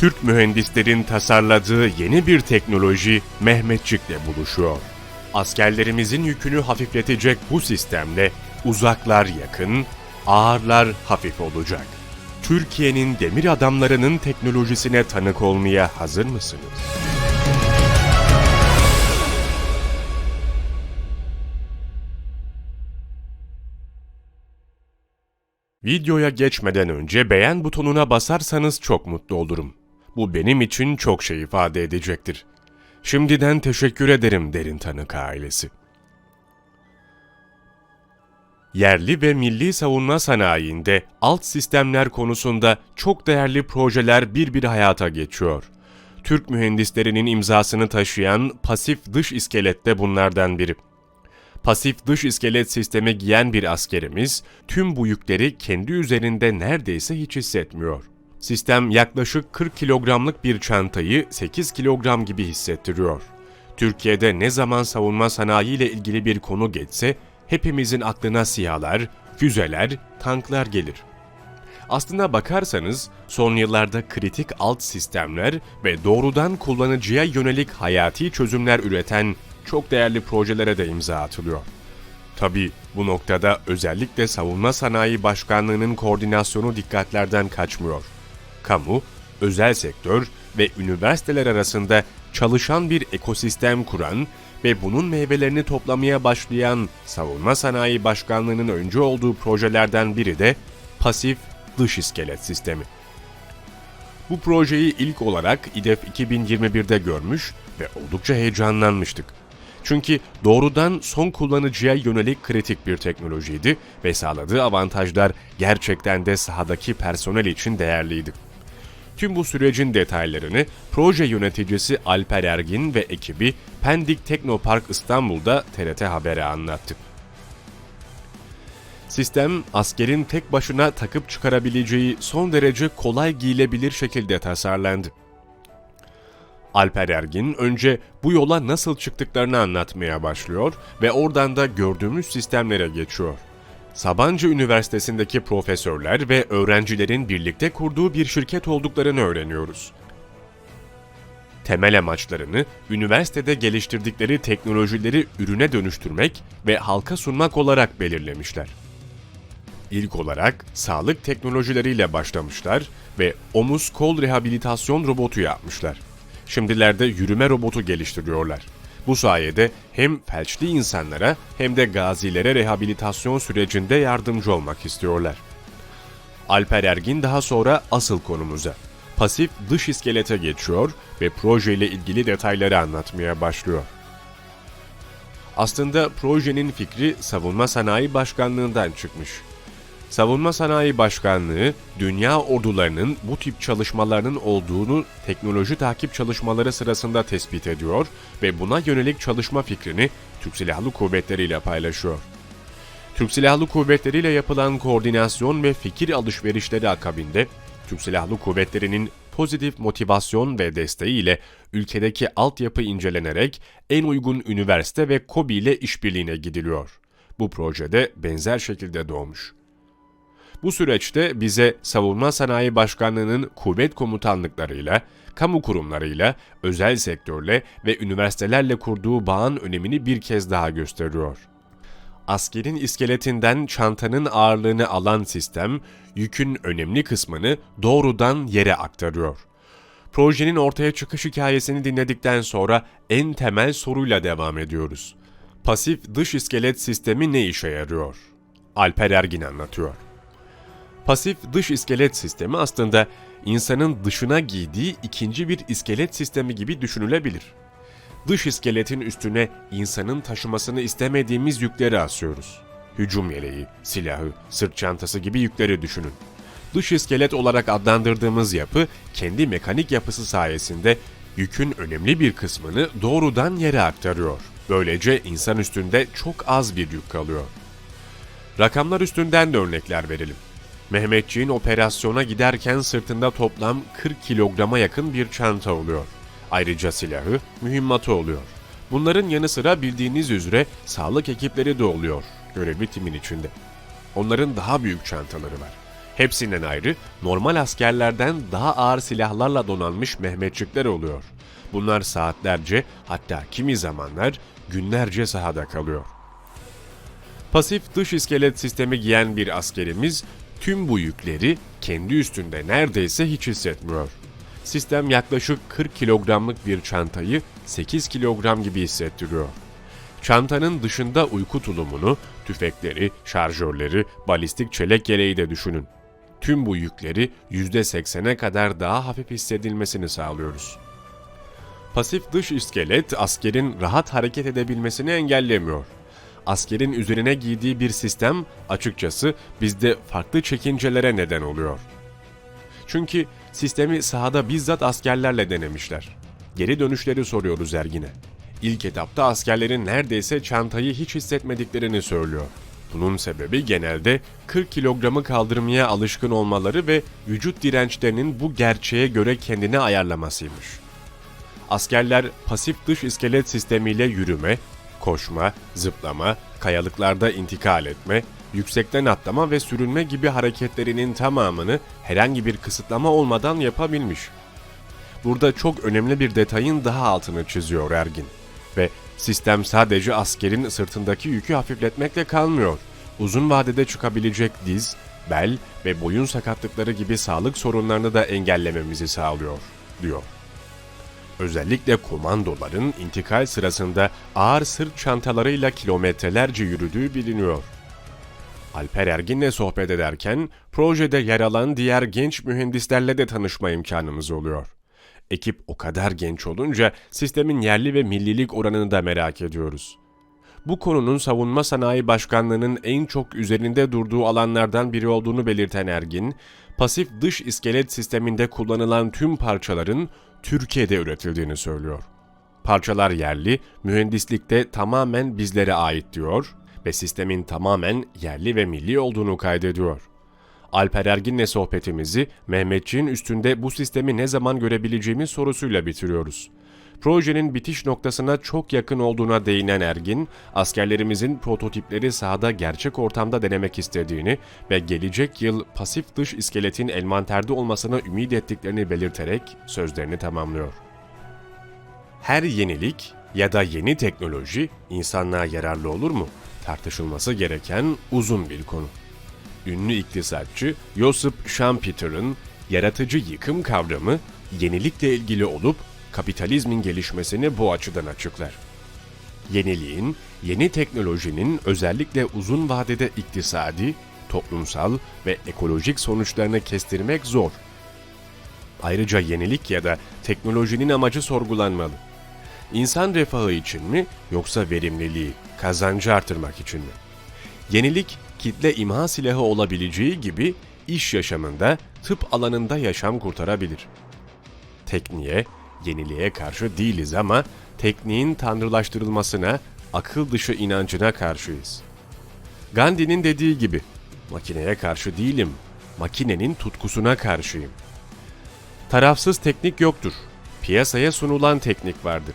Türk mühendislerin tasarladığı yeni bir teknoloji Mehmetçik'le buluşuyor. Askerlerimizin yükünü hafifletecek bu sistemle uzaklar yakın, ağırlar hafif olacak. Türkiye'nin demir adamlarının teknolojisine tanık olmaya hazır mısınız? Videoya geçmeden önce beğen butonuna basarsanız çok mutlu olurum. Bu benim için çok şey ifade edecektir. Şimdiden teşekkür ederim Derin Tanık ailesi. Yerli ve milli savunma sanayinde alt sistemler konusunda çok değerli projeler bir bir hayata geçiyor. Türk mühendislerinin imzasını taşıyan pasif dış iskelet de bunlardan biri. Pasif dış iskelet sistemi giyen bir askerimiz tüm bu yükleri kendi üzerinde neredeyse hiç hissetmiyor. Sistem yaklaşık 40 kilogramlık bir çantayı 8 kilogram gibi hissettiriyor. Türkiye'de ne zaman savunma sanayi ile ilgili bir konu geçse hepimizin aklına sihalar, füzeler, tanklar gelir. Aslına bakarsanız son yıllarda kritik alt sistemler ve doğrudan kullanıcıya yönelik hayati çözümler üreten çok değerli projelere de imza atılıyor. Tabi bu noktada özellikle Savunma Sanayi Başkanlığı'nın koordinasyonu dikkatlerden kaçmıyor. Kamu, özel sektör ve üniversiteler arasında çalışan bir ekosistem kuran ve bunun meyvelerini toplamaya başlayan Savunma Sanayi Başkanlığı'nın öncü olduğu projelerden biri de pasif dış iskelet sistemi. Bu projeyi ilk olarak İDEF 2021'de görmüş ve oldukça heyecanlanmıştık. Çünkü doğrudan son kullanıcıya yönelik kritik bir teknolojiydi ve sağladığı avantajlar gerçekten de sahadaki personel için değerliydi. Tüm bu sürecin detaylarını proje yöneticisi Alper Ergin ve ekibi Pendik Teknopark İstanbul'da TRT Haber'e anlattı. Sistem, askerin tek başına takıp çıkarabileceği son derece kolay giyilebilir şekilde tasarlandı. Alper Ergin önce bu yola nasıl çıktıklarını anlatmaya başlıyor ve oradan da gördüğümüz sistemlere geçiyor. Sabancı Üniversitesi'ndeki profesörler ve öğrencilerin birlikte kurduğu bir şirket olduklarını öğreniyoruz. Temel amaçlarını üniversitede geliştirdikleri teknolojileri ürüne dönüştürmek ve halka sunmak olarak belirlemişler. İlk olarak sağlık teknolojileriyle başlamışlar ve omuz kol rehabilitasyon robotu yapmışlar. Şimdilerde yürüme robotu geliştiriyorlar. Bu sayede hem felçli insanlara hem de gazilere rehabilitasyon sürecinde yardımcı olmak istiyorlar. Alper Ergin daha sonra asıl konumuza, pasif dış iskelete geçiyor ve projeyle ilgili detayları anlatmaya başlıyor. Aslında projenin fikri Savunma Sanayi Başkanlığı'ndan çıkmış. Savunma Sanayi Başkanlığı, dünya ordularının bu tip çalışmalarının olduğunu teknoloji takip çalışmaları sırasında tespit ediyor ve buna yönelik çalışma fikrini Türk Silahlı Kuvvetleri ile paylaşıyor. Türk Silahlı Kuvvetleri ile yapılan koordinasyon ve fikir alışverişleri akabinde Türk Silahlı Kuvvetleri'nin pozitif motivasyon ve desteği ile ülkedeki altyapı incelenerek en uygun üniversite ve KOBİ ile işbirliğine gidiliyor. Bu projede benzer şekilde doğmuş. Bu süreçte bize Savunma Sanayi Başkanlığı'nın kuvvet komutanlıklarıyla, kamu kurumlarıyla, özel sektörle ve üniversitelerle kurduğu bağın önemini bir kez daha gösteriyor. Askerin iskeletinden çantanın ağırlığını alan sistem, yükün önemli kısmını doğrudan yere aktarıyor. Projenin ortaya çıkış hikayesini dinledikten sonra en temel soruyla devam ediyoruz. Pasif dış iskelet sistemi ne işe yarıyor? Alper Ergin anlatıyor. Pasif dış iskelet sistemi aslında insanın dışına giydiği ikinci bir iskelet sistemi gibi düşünülebilir. Dış iskeletin üstüne insanın taşımasını istemediğimiz yükleri asıyoruz. Hücum yeleği, silahı, sırt çantası gibi yükleri düşünün. Dış iskelet olarak adlandırdığımız yapı kendi mekanik yapısı sayesinde yükün önemli bir kısmını doğrudan yere aktarıyor. Böylece insan üstünde çok az bir yük kalıyor. Rakamlar üstünden de örnekler verelim. Mehmetçiğin operasyona giderken sırtında toplam 40 kilograma yakın bir çanta oluyor. Ayrıca silahı, mühimmatı oluyor. Bunların yanı sıra bildiğiniz üzere sağlık ekipleri de oluyor görevli timin içinde. Onların daha büyük çantaları var. Hepsinden ayrı normal askerlerden daha ağır silahlarla donanmış Mehmetçikler oluyor. Bunlar saatlerce hatta kimi zamanlar günlerce sahada kalıyor. Pasif dış iskelet sistemi giyen bir askerimiz tüm bu yükleri kendi üstünde neredeyse hiç hissetmiyor. Sistem yaklaşık 40 kilogramlık bir çantayı 8 kilogram gibi hissettiriyor. Çantanın dışında uyku tulumunu, tüfekleri, şarjörleri, balistik çelek yeleği de düşünün. Tüm bu yükleri %80'e kadar daha hafif hissedilmesini sağlıyoruz. Pasif dış iskelet askerin rahat hareket edebilmesini engellemiyor. Askerin üzerine giydiği bir sistem açıkçası bizde farklı çekincelere neden oluyor. Çünkü sistemi sahada bizzat askerlerle denemişler. Geri dönüşleri soruyoruz Ergin'e. İlk etapta askerlerin neredeyse çantayı hiç hissetmediklerini söylüyor. Bunun sebebi genelde 40 kilogramı kaldırmaya alışkın olmaları ve vücut dirençlerinin bu gerçeğe göre kendini ayarlamasıymış. Askerler pasif dış iskelet sistemiyle yürüme, koşma, zıplama, kayalıklarda intikal etme, yüksekten atlama ve sürünme gibi hareketlerinin tamamını herhangi bir kısıtlama olmadan yapabilmiş. Burada çok önemli bir detayın daha altını çiziyor Ergin. Ve sistem sadece askerin sırtındaki yükü hafifletmekle kalmıyor. Uzun vadede çıkabilecek diz, bel ve boyun sakatlıkları gibi sağlık sorunlarını da engellememizi sağlıyor, diyor. Özellikle komandoların intikal sırasında ağır sırt çantalarıyla kilometrelerce yürüdüğü biliniyor. Alper Ergin'le sohbet ederken projede yer alan diğer genç mühendislerle de tanışma imkanımız oluyor. Ekip o kadar genç olunca sistemin yerli ve millilik oranını da merak ediyoruz. Bu konunun Savunma Sanayi Başkanlığı'nın en çok üzerinde durduğu alanlardan biri olduğunu belirten Ergin, pasif dış iskelet sisteminde kullanılan tüm parçaların Türkiye'de üretildiğini söylüyor. Parçalar yerli, mühendislikte tamamen bizlere ait diyor ve sistemin tamamen yerli ve milli olduğunu kaydediyor. Alper Ergin'le sohbetimizi Mehmetçiğin üstünde bu sistemi ne zaman görebileceğimiz sorusuyla bitiriyoruz. Projenin bitiş noktasına çok yakın olduğuna değinen Ergin, askerlerimizin prototipleri sahada gerçek ortamda denemek istediğini ve gelecek yıl pasif dış iskeletin envanterde olmasını ümit ettiklerini belirterek sözlerini tamamlıyor. Her yenilik ya da yeni teknoloji insanlığa yararlı olur mu? Tartışılması gereken uzun bir konu. Ünlü iktisatçı Josip Schumpeter'ın yaratıcı yıkım kavramı yenilikle ilgili olup kapitalizmin gelişmesini bu açıdan açıklar. Yeniliğin, yeni teknolojinin özellikle uzun vadede iktisadi, toplumsal ve ekolojik sonuçlarını kestirmek zor. Ayrıca yenilik ya da teknolojinin amacı sorgulanmalı. İnsan refahı için mi yoksa verimliliği, kazancı artırmak için mi? Yenilik kitle imha silahı olabileceği gibi iş yaşamında, tıp alanında yaşam kurtarabilir. Tekniğe, yeniliğe karşı değiliz ama tekniğin tanrılaştırılmasına, akıl dışı inancına karşıyız. Gandhi'nin dediği gibi, makineye karşı değilim, makinenin tutkusuna karşıyım. Tarafsız teknik yoktur. Piyasaya sunulan teknik vardır.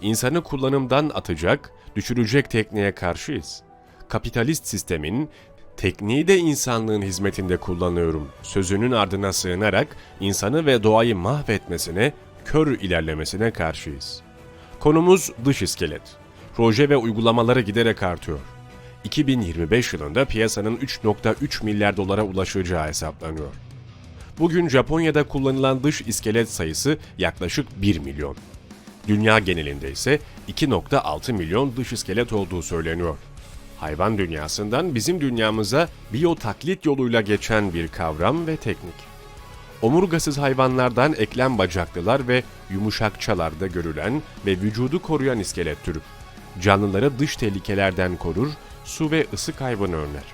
İnsanı kullanımdan atacak, düşürecek tekniğe karşıyız. Kapitalist sistemin tekniği de insanlığın hizmetinde kullanıyorum sözünün ardına sığınarak insanı ve doğayı mahvetmesine, kör ilerlemesine karşıyız. Konumuz dış iskelet. Proje ve uygulamaları giderek artıyor. 2025 yılında piyasanın 3.3 milyar dolara ulaşacağı hesaplanıyor. Bugün Japonya'da kullanılan dış iskelet sayısı yaklaşık 1 milyon. Dünya genelinde ise 2.6 milyon dış iskelet olduğu söyleniyor. Hayvan dünyasından bizim dünyamıza biyotaklit yoluyla geçen bir kavram ve teknik. Omurgasız hayvanlardan eklem bacaklılar ve yumuşakçalarda görülen ve vücudu koruyan iskelet türü. Canlıları dış tehlikelerden korur, su ve ısı kaybını önler.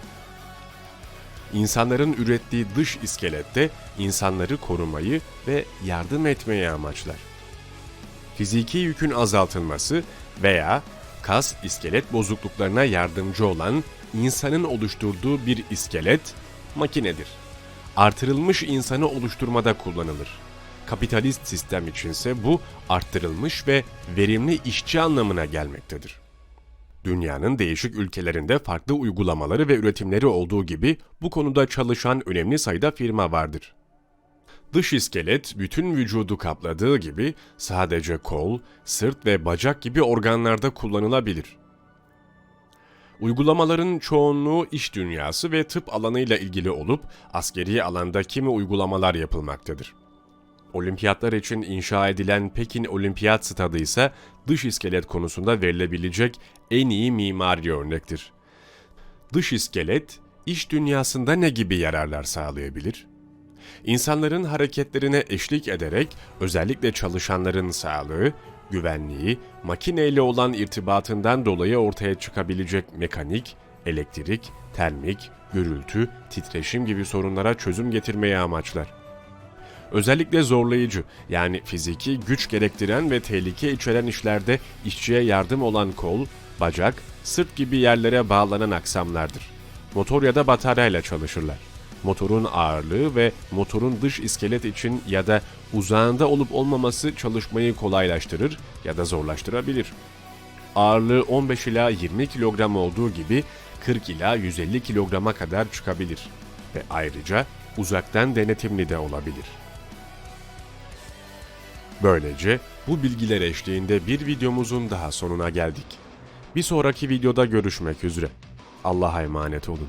İnsanların ürettiği dış iskelette insanları korumayı ve yardım etmeyi amaçlar. Fiziki yükün azaltılması veya kas iskelet bozukluklarına yardımcı olan insanın oluşturduğu bir iskelet makinedir. Artırılmış insanı oluşturmada kullanılır. Kapitalist sistem içinse bu arttırılmış ve verimli işçi anlamına gelmektedir. Dünyanın değişik ülkelerinde farklı uygulamaları ve üretimleri olduğu gibi bu konuda çalışan önemli sayıda firma vardır. Dış iskelet bütün vücudu kapladığı gibi sadece kol, sırt ve bacak gibi organlarda kullanılabilir. Uygulamaların çoğunluğu iş dünyası ve tıp alanıyla ilgili olup askeri alanda kimi uygulamalar yapılmaktadır. Olimpiyatlar için inşa edilen Pekin Olimpiyat Stadı ise dış iskelet konusunda verilebilecek en iyi mimari örnektir. Dış iskelet, iş dünyasında ne gibi yararlar sağlayabilir? İnsanların hareketlerine eşlik ederek özellikle çalışanların sağlığı, güvenliği, makineyle olan irtibatından dolayı ortaya çıkabilecek mekanik, elektrik, termik, gürültü, titreşim gibi sorunlara çözüm getirmeyi amaçlar. Özellikle zorlayıcı yani fiziki güç gerektiren ve tehlike içeren işlerde işçiye yardım olan kol, bacak, sırt gibi yerlere bağlanan aksamlardır. Motor ya da bataryayla çalışırlar. Motorun ağırlığı ve motorun dış iskelet için ya da uzağında olup olmaması çalışmayı kolaylaştırır ya da zorlaştırabilir. Ağırlığı 15 ila 20 kilogram olduğu gibi 40 ila 150 kilograma kadar çıkabilir ve ayrıca uzaktan denetimli de olabilir. Böylece bu bilgiler eşliğinde bir videomuzun daha sonuna geldik. Bir sonraki videoda görüşmek üzere. Allah'a emanet olun.